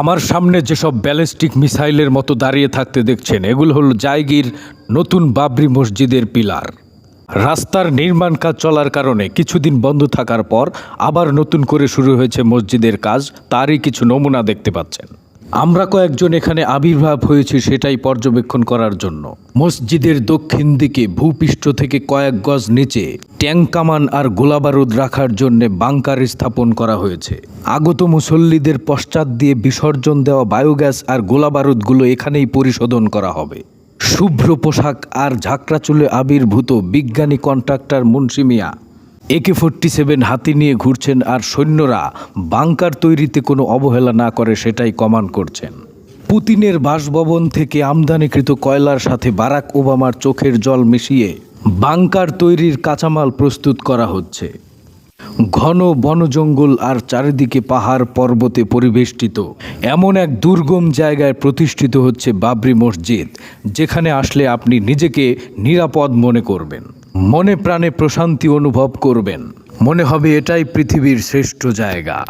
আমার সামনে যেসব ব্যালিস্টিক মিসাইলের মতো দাঁড়িয়ে থাকতে দেখছেন, এগুলো হলো জায়গির নতুন বাবরি মসজিদের পিলার। রাস্তার নির্মাণ কাজ চলার কারণে কিছুদিন বন্ধ থাকার পর আবার নতুন করে শুরু হয়েছে মসজিদের কাজ, তারই কিছু নমুনা দেখতে পাচ্ছেন। আমরা কয়েকজন এখানে আবির্ভাব হয়েছি সেটাই পর্যবেক্ষণ করার জন্য। মসজিদের দক্ষিণ দিকে, ভূপৃষ্ঠ থেকে কয়েক গজ নিচে ট্যাঙ্ক কামান আর গোলাবারুদ রাখার জন্য বাংকার স্থাপন করা হয়েছে। আগত মুসল্লিদের পশ্চাৎ দিয়ে বিসর্জন দেওয়া বায়োগ্যাস আর গোলাবারুদগুলো এখানেই পরিশোধন করা হবে। শুভ্র পোশাক আর ঝাঁকড়া চুলে আবির্ভূত বিজ্ঞানী কন্ট্রাক্টর মুন্সি মিয়া একে ফোরটি সেভেন হাতি নিয়ে ঘুরছেন আর সৈন্যরা বাংকার তৈরিতে কোনো অবহেলা না করে সেটাই কমান্ড করছেন। পুতিনের বাসভবন থেকে আমদানিকৃত কয়লার সাথে বারাক ওবামার চোখের জল মিশিয়ে বাংকার তৈরির কাঁচামাল প্রস্তুত করা হচ্ছে। ঘন বনজঙ্গল আর চারিদিকে পাহাড় পর্বতে পরিবেষ্টিত। এমন এক দুর্গম জায়গায় প্রতিষ্ঠিত হচ্ছে বাবরি মসজিদ, যেখানে আসলে আপনি নিজেকে নিরাপদ মনে করবেন। মনে প্রাণে প্রশান্তি অনুভব করবেন। মনে হবে এটাই পৃথিবীর শ্রেষ্ঠ জায়গা।